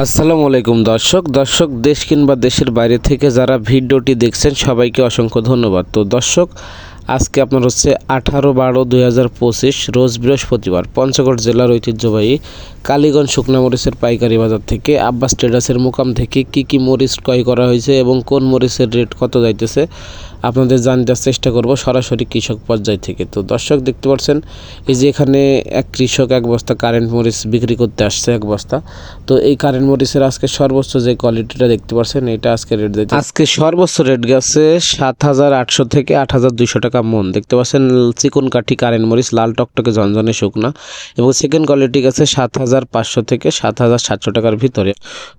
আসসালামু আলাইকুম দর্শক। দর্শক, দেশ কিংবা দেশের বাইরে থেকে যারা ভিডিওটি দেখছেন, সবাইকে অসংখ্য ধন্যবাদ। তো দর্শক, আজকে আপনার হচ্ছে আঠারো বারো দুই রোজ বৃহস্পতিবার, পঞ্চগড় জেলার ঐতিহ্যবাহী কালীগঞ্জ শুকনা মরিচের পাইকারি বাজার থেকে আব্বাস ট্রেডার্সের মোকাম থেকে কি কি মরিচ ক্রয় করা হয়েছে এবং কোন মরিচের রেট কত যাইতেছে, আপনাদের জানতে চেষ্টা করব সরাসরি কৃষক পর্যায় থেকে। তো দর্শক দেখতে পাচ্ছেন, এই যে এখানে এক কৃষক এক বস্তা কারেন্ট মরিচ বিক্রি করতে আসছে এক বস্তা। তো এই কারেন্ট মরিচের আজকে সর্বোচ্চ যে কোয়ালিটিটা দেখতে পাচ্ছেন, এটা আজকে রেট দিতে আজকে সর্বোচ্চ রেট গেছে সাত হাজার আটশো থেকে আট হাজার দুইশো টাকা মন। দেখতে পাচ্ছেন চিকন কাঠি কারেন্ট মরিচ, লাল টকটকে ঝনঝনে শুকনা এবং সেকেন্ড কোয়ালিটি গেছে সাত হাজার পাঁচশো থেকে সাত হাজার সাতশো টাকার ভিতরে।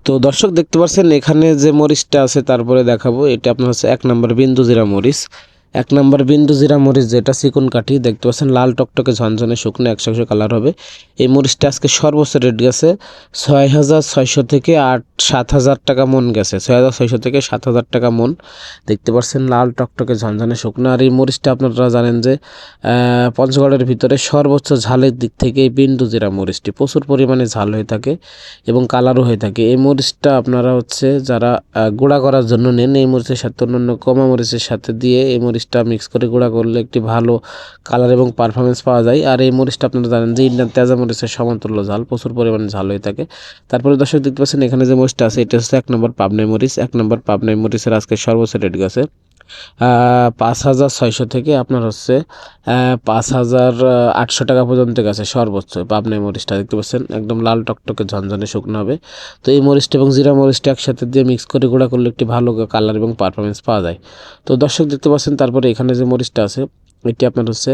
তো দর্শক দেখতে পাচ্ছেন, এখানে যে মরিচটা আছে, তারপরে দেখাবো, এটা আপনার হচ্ছে এক নম্বর বিন্দু জিরা মরিচ। এক নম্বর বিন্দু জিরা মরিচ, যেটা চিকন কাঠি, দেখতে পাচ্ছেন লাল টকটকে ঝনঝনে শুকনো একশো একশো কালার হবে। এই মরিচটা আজকে সর্বোচ্চ রেট গেছে ছয় হাজার ছয়শো থেকে আট, সাত হাজার টাকা মন গেছে। ছয় হাজার ছয়শো থেকে সাত হাজার টাকা মন। দেখতে পাচ্ছেন লাল টকটকে ঝনঝনে শুকনো। আর এই মরিচটা আপনারা জানেন যে পঞ্চগড়ের ভিতরে সর্বোচ্চ ঝালের দিক থেকে এই বিন্দু জিরা মরিচটি প্রচুর পরিমাণে ঝাল হয়ে থাকে এবং কালারও হয়ে থাকে। এই মরিচটা আপনারা হচ্ছে যারা গুঁড়া করার জন্য নেন, এই মরিচের সাথে অন্যান্য কমা মরিচের সাথে দিয়ে এই মরিচটা মিক্স করে গুঁড়া করলে একটি ভালো কালার এবং পারফরমেন্স পাওয়া যায়। আর এই মরিচটা আপনারা জানেন যে ইন্ডিয়ান তেজা মরিচের সমতুল্য ঝাল, প্রচুর পরিমাণে ঝাল হয়ে থাকে। তারপরে দর্শক দেখতে পাচ্ছেন এখানে যে মরিচটা আছে, এটা হচ্ছে এক নম্বর পাবনাই মরিচ। এক নম্বর পাবনাই মরিচের আজকে সর্বোচ্চ রেট গেছে। পাঁচ হাজার ছয়শো থেকে আপনার হচ্ছে পাঁচ হাজার আটশো টাকা পর্যন্ত গেছে সর্বোচ্চ পাবনাই মরিচটা, দেখতে পাচ্ছেন? একদম লাল টকটকে ঝনঝনে শুকনো হবে। তো এই মরিচটা এবং জিরা মরিচটা একসাথে দিয়ে মিক্স করে গুঁড়া করলে একটি ভালো কালার এবং পারফরমেন্স পাওয়া যায়। তো দর্শক দেখতে পাচ্ছেন, তারপরে এখানে যে মরিচটা আছে, এটি আপনার হচ্ছে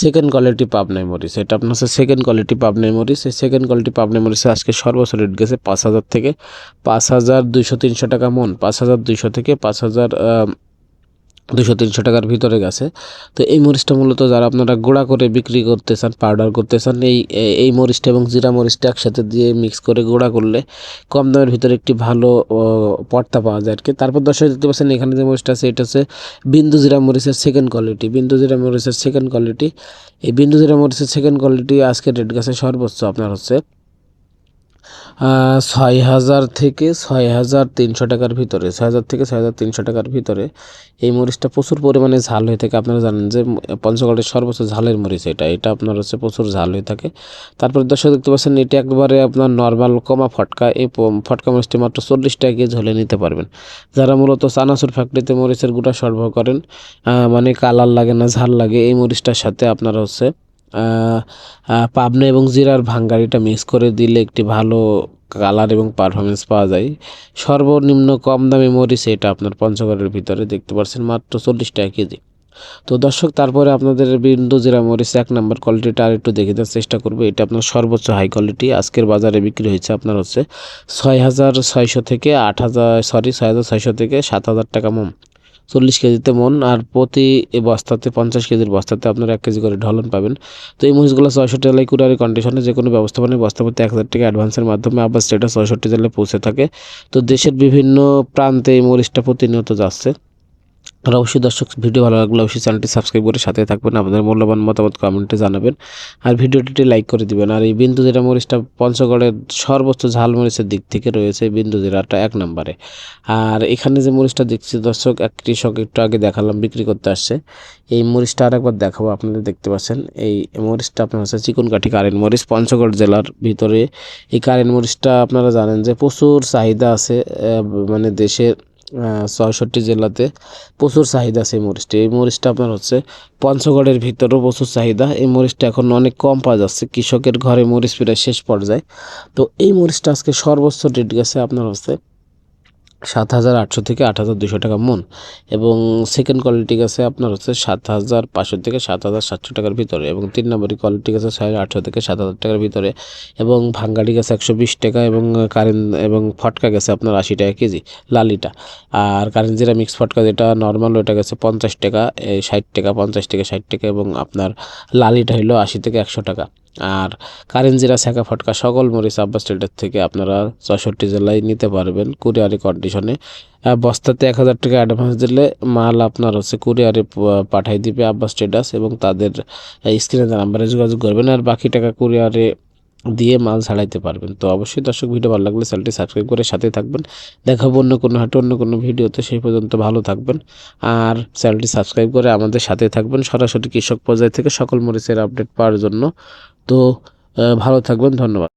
সেকেন্ড কোয়ালিটি পাবনাই মরিচ। এটা আপনার হচ্ছে সেকেন্ড কোয়ালিটি পাবনাই মরিচ। এই সেকেন্ড কোয়ালিটি পাবনাই মরিচে আজকে সর্বোচ্চ রেট গেছে পাঁচ হাজার থেকে পাঁচ হাজার দুইশো তিনশো টাকা মন, পাঁচ হাজার দুইশো থেকে পাঁচ হাজার দুশো তিনশো টাকার ভিতরে গেছে। তো এই মরিচটা মূলত যারা আপনারা গুঁড়া করে বিক্রি করতে চান পাউডার করতে চান, এই এই মরিচটা এবং জিরা মরিচটা একসাথে দিয়ে মিক্স করে গুঁড়া করলে কম দামের ভিতরে একটি ভালো পর্তা পাওয়া যায় আর কি তারপর দর্শক দেখতে পাচ্ছেন, এখানে যে মরিচটা আছে, এটা হচ্ছে বিন্দু জিরা মরিচের সেকেন্ড কোয়ালিটি বিন্দু জিরা মরিচের সেকেন্ড কোয়ালিটি এই বিন্দু জিরা মরিচের সেকেন্ড কোয়ালিটি আজকে রেট গেছে সর্বোচ্চ, আপনার হচ্ছে ছয় হাজার থেকে ছয় হাজার তিনশো টাকার ভিতরে, ছয় হাজার থেকে ছয় হাজার তিনশো টাকার ভিতরে এই মরিচটা প্রচুর পরিমাণে ঝাল হয়ে থাকে। আপনারা জানেন যে পঞ্চগড়ের সর্বোচ্চ ঝালের মরিচ এটা। এটা আপনার হচ্ছে প্রচুর ঝাল হয়ে থাকে। তারপরে দর্শক দেখতে পাচ্ছেন, এটা একবারে আপনার নর্মাল কমা ফটকা। এই ফটকা মরিচটি মাত্র চল্লিশ টাকা কেজি হলে নিতে পারবেন। যারা মূলত চানাচুর ফ্যাক্টরিতে মরিচের গুঁড়া সরবরাহ করেন মানে কালার লাগে না, ঝাল লাগে, এই মরিচটার সাথে আপনারা হচ্ছে পাবনা এবং জিরার ভাঙ্গারিটা মিক্স করে দিলে একটি ভালো কালার এবং পারফরমেন্স পাওয়া যায়। সর্বনিম্ন কম দামি মরিচ এটা আপনার পঞ্চগড়ের ভিতরে দেখতে পাচ্ছেন মাত্র চল্লিশ টাকা কেজি। তো দর্শক, তারপরে আপনাদের বিন্দু জিরা মরিচ এক নম্বর কোয়ালিটিটা আর একটু দেখে দেওয়ার চেষ্টা করব। এটা আপনার সর্বোচ্চ হাই কোয়ালিটি আজকের বাজারে বিক্রি হয়েছে আপনার হচ্ছে ছয় হাজার ছয়শো থেকে আট হাজার সরি ছয় হাজার ছয়শো থেকে সাত হাজার টাকা মন চল্লিশ কেজিতে মন আর প্রতি বস্তাতে, পঞ্চাশ কেজির বস্তাতে আপনারা এক কেজি করে ঢলন পাবেন। তো এই মহিষগুলো ছয়ষট্টি জেলায় কুরারি কন্ডিশনে যে কোনো ব্যবস্থাপনায় বস্তা প্রতি এক হাজার টাকা অ্যাডভান্সের মাধ্যমে আবার সেটা ছয়ষট্টি জেলায় পৌঁছে থাকে। তো দেশের বিভিন্ন প্রান্তে এই মরিচটা প্রতিনিয়ত যাচ্ছে। আর অবশ্যই দর্শক, ভিডিও ভালো লাগলে অবশ্যই চ্যানেলটি সাবস্ক্রাইব করে সাথে থাকবেন। আপনাদের মূল্যবান মতামত কমেন্টে জানাবেন। আর ভিডিওটি লাইক করে দিবেন। আর এই বিন্দু জিরা মরিচটা পঞ্চগড়ের সর্বোচ্চ ঝাল মরিচের দিক থেকে রয়েছে বিন্দু জিরাটা এক নম্বরে। আর এখানে যে মরিচটা দেখছি দর্শক, এক কৃষক একটু আগে দেখালাম, বিক্রি করতে আসছে। এই মরিচটা আরেকবার দেখাবো, আপনারা দেখতে পাচ্ছেন। এই মরিচটা আপনার হচ্ছে চিকনকাঠি কারেন্ট মরিচ, পঞ্চগড় জেলার ভিতরে। এই কারেন্ট মরিচটা আপনারা জানেন যে প্রচুর চাহিদা আছে মানে দেশের ছয়ষট্টি জেলাতে প্রচুর চাহিদা আছে এই মরিচটি। এই মরিচটা আপনার হচ্ছে পঞ্চগড়ের ভিতরেও প্রচুর চাহিদা। এই মরিচটা এখন অনেক কম পাওয়া যাচ্ছে। কৃষকের ঘরে মরিচ প্রায় শেষ পর্যায়ে। তো এই মরিচটা আজকে সর্বোচ্চ রেট গেছে আপনার হচ্ছে সাত হাজার আটশো থেকে আট হাজার দুশো টাকা মন। এবং সেকেন্ড কোয়ালিটি গেছে আপনার হচ্ছে সাত হাজার পাঁচশো থেকে সাত হাজার সাতশো টাকার ভিতরে এবং তিন নম্বরই কোয়ালিটি গেছে ছয় হাজার আটশো থেকে সাত হাজার টাকার ভিতরে এবং ভাঙ্গাড়ি গেছে একশো বিশ টাকা এবং কারেন্ট এবং ফটকা গেছে আপনার আশি টাকা কেজি লালিটা আর কারেন্ট জিরা মিক্স ফটকা যেটা নর্মাল ওটা গেছে পঞ্চাশ টাকা ষাট টাকা, পঞ্চাশ টাকা ষাট টাকা এবং আপনার লালিটা হলো আশি থেকে একশো টাকা। আর কারেন্ট জিরা ছ্যাঁকা ফটকা সকল মরিচ আব্বাস স্টেটের থেকে আপনারা ছয়ষট্টি জেলায় নিতে পারবেন কুরিয়ারি কন্ডিশনে বস্তাতে এক হাজার টাকা অ্যাডভান্স দিলে মাল আপনার হচ্ছে কুরিয়ারে পাঠাই দিবে আব্বাস স্টেটাস এবং তাদের স্ক্রিনে নাম্বারে যোগাযোগ করবেন। আর বাকি টাকা কুরিয়ারে দিয়ে মাল ছাড়াইতে পারবেন। তো অবশ্যই দর্শক ভিডিও ভালো লাগলে চ্যানেলটি সাবস্ক্রাইব করে সাথে থাকবেন। দেখাবো অন্য কোনো হাটে অন্য কোনো ভিডিওতে, সেই পর্যন্ত ভালো থাকবেন। আর চ্যানেলটি সাবস্ক্রাইব করে আমাদের সাথে থাকবেন সরাসরি কৃষক পর্যায় থেকে সকল মরিচের আপডেট পাওয়ার জন্য। তো ভালো থাকবেন, ধন্যবাদ।